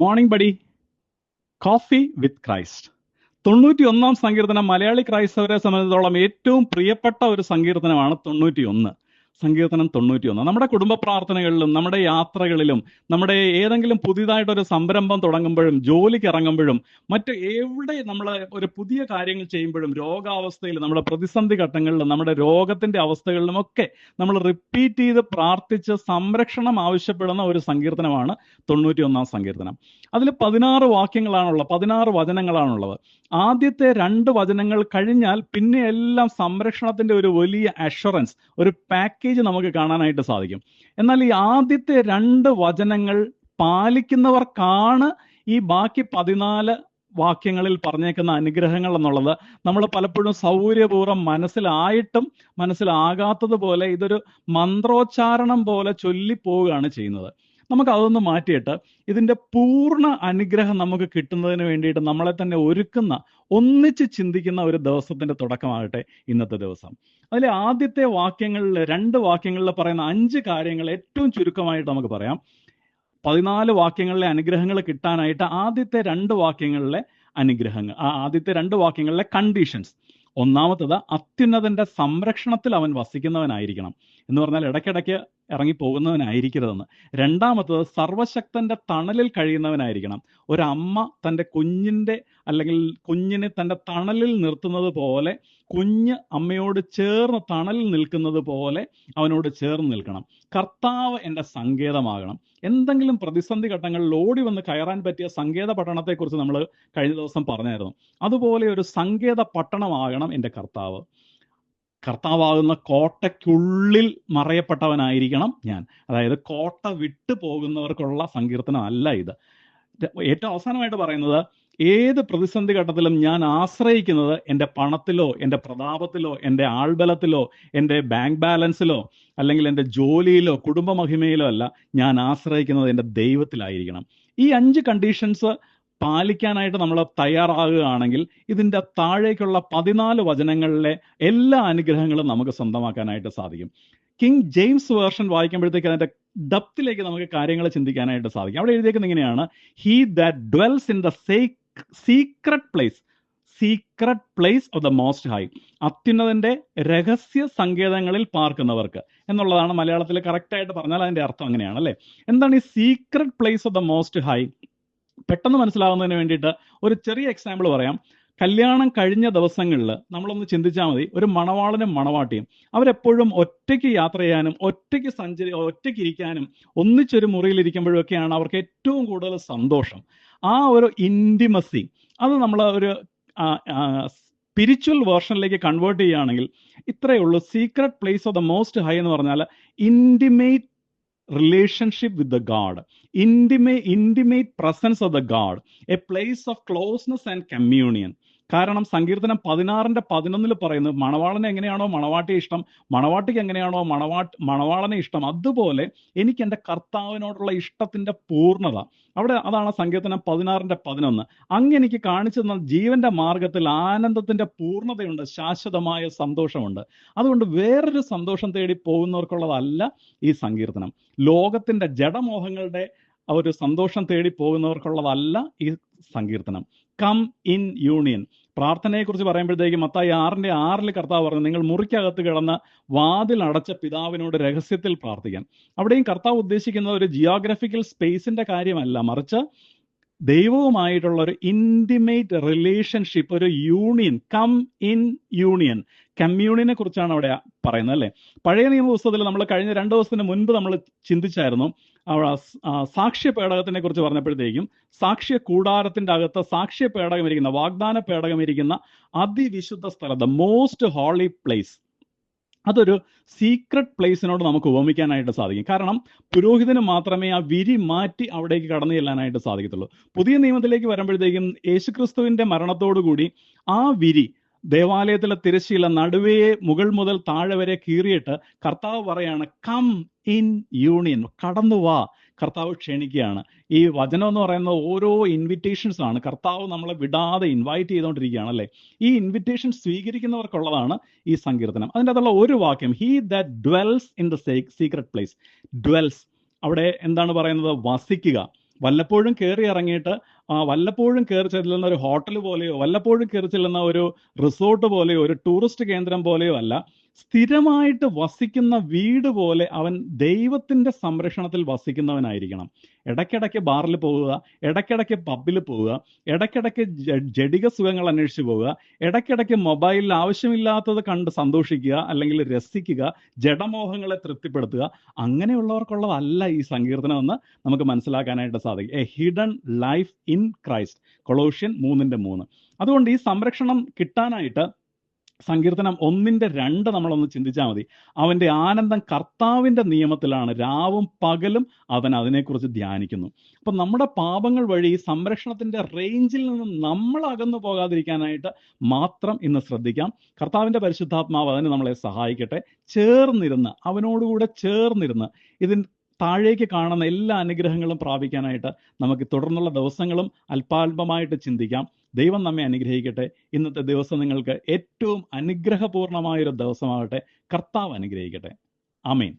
Morning buddy coffee with Christ തൊണ്ണൂറ്റി ഒന്നാം സങ്കീർത്തനം മലയാളി ക്രൈസ്തവരെ സംബന്ധിച്ചിടത്തോളം ഏറ്റവും പ്രിയപ്പെട്ട ഒരു സങ്കീർത്തനമാണ് തൊണ്ണൂറ്റി ഒന്ന് സങ്കീർത്തനം തൊണ്ണൂറ്റി ഒന്ന് നമ്മുടെ കുടുംബ പ്രാർത്ഥനകളിലും നമ്മുടെ യാത്രകളിലും നമ്മുടെ ഏതെങ്കിലും പുതിയതായിട്ടൊരു സംരംഭം തുടങ്ങുമ്പോഴും ജോലിക്ക് ഇറങ്ങുമ്പോഴും മറ്റ് എവിടെ നമ്മൾ ഒരു പുതിയ കാര്യങ്ങൾ ചെയ്യുമ്പോഴും രോഗാവസ്ഥയിൽ നമ്മുടെ പ്രതിസന്ധി ഘട്ടങ്ങളിലും നമ്മുടെ രോഗത്തിന്റെ അവസ്ഥകളിലും ഒക്കെ നമ്മൾ റിപ്പീറ്റ് ചെയ്ത് പ്രാർത്ഥിച്ച് സംരക്ഷണം ആവശ്യപ്പെടുന്ന ഒരു സങ്കീർത്തനമാണ് തൊണ്ണൂറ്റി ഒന്നാം സങ്കീർത്തനം. അതിൽ പതിനാറ് വാക്യങ്ങളാണുള്ളത് പതിനാറ് വചനങ്ങളാണുള്ളത്. ആദ്യത്തെ രണ്ട് വചനങ്ങൾ കഴിഞ്ഞാൽ പിന്നെ എല്ലാം സംരക്ഷണത്തിന്റെ ഒരു വലിയ അഷുറൻസ് ഒരു പാക്കേജ് നമുക്ക് കാണാനായിട്ട് സാധിക്കും. എന്നാൽ ഈ ആദ്യത്തെ രണ്ട് വചനങ്ങൾ പാലിക്കുന്നവർക്കാണ് ഈ ബാക്കി പതിനാല് വാക്യങ്ങളിൽ പറഞ്ഞേക്കുന്ന അനുഗ്രഹങ്ങൾ എന്നുള്ളത്. നമ്മൾ പലപ്പോഴും സൗകര്യപൂർവം മനസ്സിലായിട്ടും മനസ്സിലാകാത്തതുപോലെ ഇതൊരു മന്ത്രോച്ചാരണം പോലെ ചൊല്ലിപ്പോവുകയാണ് ചെയ്യുന്നത്. നമുക്ക് അതൊന്ന് മാറ്റിയിട്ട് ഇതിന്റെ പൂർണ അനുഗ്രഹം നമുക്ക് കിട്ടുന്നതിന് വേണ്ടിയിട്ട് നമ്മളെ തന്നെ ഒരുക്കുന്ന ഒന്നിച്ച് ചിന്തിക്കുന്ന ഒരു ദിവസത്തിന്റെ തുടക്കമാകട്ടെ ഇന്നത്തെ ദിവസം. അതിലെ ആദ്യത്തെ വാക്യങ്ങളിൽ രണ്ട് വാക്യങ്ങളിൽ പറയുന്ന അഞ്ച് കാര്യങ്ങൾ ഏറ്റവും ചുരുക്കമായിട്ട് നമുക്ക് പറയാം. പതിനാല് വാക്യങ്ങളിലെ അനുഗ്രഹങ്ങൾ കിട്ടാനായിട്ട് ആദ്യത്തെ രണ്ട് വാക്യങ്ങളിലെ അനുഗ്രഹങ്ങൾ ആ ആദ്യത്തെ രണ്ട് വാക്യങ്ങളിലെ കണ്ടീഷൻസ് ഒന്നാമത്തത് അത്യുന്നതന്റെ സംരക്ഷണത്തിൽ അവൻ വസിക്കുന്നവനായിരിക്കണം. എന്ന് പറഞ്ഞാൽ ഇടയ്ക്കിടയ്ക്ക് ഇറങ്ങി പോകുന്നവനായിരിക്കരുതെന്ന് രണ്ടാമത്തത് സർവശക്തന്റെ തണലിൽ കഴിയുന്നവനായിരിക്കണം. ഒരമ്മ തന്റെ കുഞ്ഞിന്റെ അല്ലെങ്കിൽ കുഞ്ഞിനെ തന്റെ തണലിൽ നിർത്തുന്നത് പോലെ കുഞ്ഞ് അമ്മയോട് ചേർന്ന് തണലിൽ നിൽക്കുന്നത് പോലെ അവനോട് ചേർന്ന് നിൽക്കണം. കർത്താവ് എന്റെ സങ്കേതമാകണം. എന്തെങ്കിലും പ്രതിസന്ധി ഘട്ടങ്ങളിൽ ഓടി വന്ന് കയറാൻ പറ്റിയ സങ്കേത പട്ടണത്തെക്കുറിച്ച് നമ്മൾ കഴിഞ്ഞ ദിവസം പറഞ്ഞായിരുന്നു. അതുപോലെ ഒരു സങ്കേത പട്ടണമാകണം എന്റെ കർത്താവ്. കർത്താവാകുന്ന കോട്ടയ്ക്കുള്ളിൽ മറയപ്പെട്ടവനായിരിക്കണം ഞാൻ. അതായത് കോട്ട വിട്ടു പോകുന്നവർക്കുള്ള സങ്കീർത്തനം അല്ല ഇത്. ഏറ്റവും അവസാനമായിട്ട് പറയുന്നത് ഏത് പ്രതിസന്ധി ഘട്ടത്തിലും ഞാൻ ആശ്രയിക്കുന്നത് എന്റെ പണത്തിലോ എന്റെ പ്രതാപത്തിലോ എന്റെ ആൾബലത്തിലോ എന്റെ ബാങ്ക് ബാലൻസിലോ അല്ലെങ്കിൽ എന്റെ ജോലിയിലോ കുടുംബമഹിമയിലോ അല്ല. ഞാൻ ആശ്രയിക്കുന്നത് എന്റെ ദൈവത്തിലായിരിക്കണം. ഈ അഞ്ച് കണ്ടീഷൻസ് പാലിക്കാനായിട്ട് നമ്മൾ തയ്യാറാകുകയാണെങ്കിൽ ഇതിന്റെ താഴേക്കുള്ള പതിനാല് വചനങ്ങളിലെ എല്ലാ അനുഗ്രഹങ്ങളും നമുക്ക് സ്വന്തമാക്കാനായിട്ട് സാധിക്കും. കിങ് ജെയിംസ് വേർഷൻ വായിക്കുമ്പോഴത്തേക്ക് അതിന്റെ ഡപ്തിലേക്ക് നമുക്ക് കാര്യങ്ങൾ ചിന്തിക്കാനായിട്ട് സാധിക്കും. അവിടെ എഴുതിയേക്കുന്നത് ഇങ്ങനെയാണ്. He that dwells in the secret place secret place of the most high അത്യുന്നതന്റെ രഹസ്യ സങ്കേതങ്ങളിൽ പാർക്കുന്നവർക്ക്. എന്നുള്ളതാണ് മലയാളത്തിൽ കറക്റ്റ് ആയിട്ട് പറഞ്ഞാൽ അതിന്റെ അർത്ഥം അങ്ങനെയാണ് അല്ലേ? എന്താണ് ഈ secret place of the most high പെട്ടെന്ന് മനസ്സിലാവുന്നതിന് വേണ്ടിയിട്ട് ഒരു ചെറിയ എക്സാമ്പിൾ പറയാം. കല്യാണം കഴിഞ്ഞ ദിവസങ്ങളിൽ നമ്മളൊന്ന് ചിന്തിച്ചാൽ മതി. ഒരു മണവാളനും മണവാട്ടിയും അവരെപ്പോഴും ഒറ്റയ്ക്ക് യാത്ര ചെയ്യാനും ഒറ്റയ്ക്ക് സഞ്ചരി ഒറ്റയ്ക്ക് ഇരിക്കാനും ഒന്നിച്ചൊരു മുറിയിൽ ഇരിക്കുമ്പോഴും അവർക്ക് ഏറ്റവും കൂടുതൽ സന്തോഷം. ആ ഒരു ഇന്റിമസി അത് നമ്മൾ ഒരു സ്പിരിച്വൽ വേർഷനിലേക്ക് കൺവേർട്ട് ചെയ്യുകയാണെങ്കിൽ ഇത്രയേ ഉള്ളൂ. Secret place of the most high എന്ന് പറഞ്ഞാൽ intimate relationship with the God intimate, intimate presence of the God, a place of closeness and communion. കാരണം സങ്കീർത്തനം പതിനാറിന്റെ പതിനൊന്നിൽ പറയുന്നത് മണവാളനെ എങ്ങനെയാണോ മണവാട്ടി ഇഷ്ടം മണവാട്ടിക്ക് എങ്ങനെയാണോ മണവാട്ട് മണവാളനെ ഇഷ്ടം അതുപോലെ എനിക്ക് എന്റെ കർത്താവിനോടുള്ള ഇഷ്ടത്തിന്റെ പൂർണത. അവിടെ അതാണ് സങ്കീർത്തനം പതിനാറിന്റെ പതിനൊന്ന്. അങ്ങ് എനിക്ക് കാണിച്ചു തന്ന ജീവന്റെ മാർഗത്തിൽ ആനന്ദത്തിന്റെ പൂർണതയുണ്ട് ശാശ്വതമായ സന്തോഷമുണ്ട്. അതുകൊണ്ട് വേറൊരു സന്തോഷം തേടി പോകുന്നവർക്കുള്ളതല്ല ഈ സങ്കീർത്തനം. ലോകത്തിന്റെ ജഡമോഹങ്ങളുടെ ഒരു സന്തോഷം തേടി പോകുന്നവർക്കുള്ളതല്ല ഈ സങ്കീർത്തനം. കം ഇൻ യൂണിയൻ പ്രാർത്ഥനയെക്കുറിച്ച് പറയുമ്പോഴത്തേക്കും മത്തായി ആറിന്റെ ആറിൽ കർത്താവ് പറഞ്ഞു നിങ്ങൾ മുറിക്കകത്ത് കിടന്ന് വാതിൽ അടച്ച പിതാവിനോട് രഹസ്യത്തിൽ പ്രാർത്ഥിക്കാൻ അവിടെയും കർത്താവ് ഉദ്ദേശിക്കുന്നത് ഒരു ജിയോഗ്രഫിക്കൽ സ്പേസിന്റെ കാര്യമല്ല. മറിച്ച് ദൈവവുമായിട്ടുള്ള ഒരു ഇന്റിമേറ്റ് റിലേഷൻഷിപ്പ് ഒരു യൂണിയൻ കം ഇൻ യൂണിയൻ കമ്മ്യൂണിയനെ കുറിച്ചാണ് അവിടെ പറയുന്നത് അല്ലെ? പഴയ നിയമ പുസ്തകത്തിൽ നമ്മൾ കഴിഞ്ഞ രണ്ട് ദിവസത്തിന് മുൻപ് നമ്മൾ ചിന്തിച്ചായിരുന്നു സാക്ഷ്യ പേടകത്തിനെ കുറിച്ച് പറഞ്ഞപ്പോഴത്തേക്കും സാക്ഷ്യ കൂടാരത്തിന്റെ അകത്ത് സാക്ഷ്യ പേടകം ഇരിക്കുന്ന വാഗ്ദാന പേടകം ഇരിക്കുന്ന അതിവിശുദ്ധ സ്ഥലം ദ മോസ്റ്റ് ഹോളി പ്ലേസ് അതൊരു സീക്രട്ട് പ്ലേസിനോട് നമുക്ക് ഉപമിക്കാനായിട്ട് സാധിക്കും. കാരണം പുരോഹിതന് മാത്രമേ ആ വിരി മാറ്റി അവിടേക്ക് കടന്നു ചെല്ലാനായിട്ട് സാധിക്കത്തുള്ളൂ. പുതിയ നിയമത്തിലേക്ക് വരുമ്പോഴത്തേക്കും യേശുക്രിസ്തുവിന്റെ മരണത്തോടുകൂടി ആ വിരി ദേവാലയത്തിലെ തിരശ്ശീല നടുവേ മുകൾ മുതൽ താഴെ വരെ കീറിയിട്ട് കർത്താവ് പറയാണ് കം ഇൻ യൂണിയൻ കടന്നു വാ. കർത്താവ് ക്ഷണിക്കുകയാണ്. ഈ വചനം എന്ന് പറയുന്നത് ഓരോ ഇൻവിറ്റേഷൻസ് ആണ്. കർത്താവ് നമ്മളെ വിടാതെ ഇൻവൈറ്റ് ചെയ്തുകൊണ്ടിരിക്കുകയാണ് അല്ലേ? ഈ ഇൻവിറ്റേഷൻ സ്വീകരിക്കുന്നവർക്കുള്ളതാണ് ഈ സങ്കീർത്തനം. അതിന്റെ അകത്തുള്ള ഒരു വാക്യം he that dwells in the secret place dwells അവിടെ എന്താണ് പറയുന്നത്? വസിക്കുക. വല്ലപ്പോഴും കയറി ഇറങ്ങിയിട്ട് വല്ലപ്പോഴും കയറി ചെല്ലുന്ന ഒരു ഹോട്ടൽ പോലെയോ വല്ലപ്പോഴും കയറി ചെല്ലുന്ന ഒരു റിസോർട്ട് പോലെയോ ഒരു ടൂറിസ്റ്റ് കേന്ദ്രം പോലെയോ അല്ല. സ്ഥിരമായിട്ട് വസിക്കുന്ന വീട് പോലെ അവൻ ദൈവത്തിന്റെ സംരക്ഷണത്തിൽ വസിക്കുന്നവനായിരിക്കണം. ഇടയ്ക്കിടയ്ക്ക് ബാറിൽ പോവുക ഇടയ്ക്കിടയ്ക്ക് പബ്ബിൽ പോവുക ഇടയ്ക്കിടയ്ക്ക് ജടിക സുഖങ്ങൾ അന്വേഷിച്ച് പോവുക ഇടയ്ക്കിടയ്ക്ക് മൊബൈലിൽ ആവശ്യമില്ലാത്തത് കണ്ട് സന്തോഷിക്കുക അല്ലെങ്കിൽ രസിക്കുക ജഡമോഹങ്ങളെ തൃപ്തിപ്പെടുത്തുക അങ്ങനെയുള്ളവർക്കുള്ളതല്ല ഈ സങ്കീർത്തനം എന്ന് നമുക്ക് മനസ്സിലാക്കാനായിട്ട് സാധിക്കും. A hidden life in Christ Colossian മൂന്നിന്റെ മൂന്ന്. അതുകൊണ്ട് ഈ സംരക്ഷണം കിട്ടാനായിട്ട് സങ്കീർത്തനം ഒന്നിന്റെ രണ്ട് നമ്മളൊന്ന് ചിന്തിച്ചാൽ മതി. അവന്റെ ആനന്ദം കർത്താവിന്റെ നിയമത്തിലാണ്. രാവും പകലും അവൻ അതിനെക്കുറിച്ച് ധ്യാനിക്കുന്നു. അപ്പൊ നമ്മുടെ പാപങ്ങൾ വഴി സംരക്ഷണത്തിന്റെ റേഞ്ചിൽ നിന്ന് നമ്മൾ അകന്നു പോകാതിരിക്കാനായിട്ട് മാത്രം ഇന്ന് ശ്രദ്ധിക്കാം. കർത്താവിന്റെ പരിശുദ്ധാത്മാവ് അതിന് നമ്മളെ സഹായിക്കട്ടെ. ചേർന്നിരുന്ന് അവനോടുകൂടെ ചേർന്നിരുന്ന് ഇതിൻ താഴേക്ക് കാണുന്ന എല്ലാ അനുഗ്രഹങ്ങളും പ്രാപിക്കാനായിട്ട് നമുക്ക് തുടർന്നുള്ള ദിവസങ്ങളും അല്പാൽപമായിട്ട് ചിന്തിക്കാം. ദൈവം നമ്മെ അനുഗ്രഹിക്കട്ടെ. ഇന്നത്തെ ദിവസം നിങ്ങൾക്ക് ഏറ്റവും അനുഗ്രഹപൂർണമായൊരു ദിവസമാകട്ടെ. കർത്താവ് അനുഗ്രഹിക്കട്ടെ. ആമേൻ.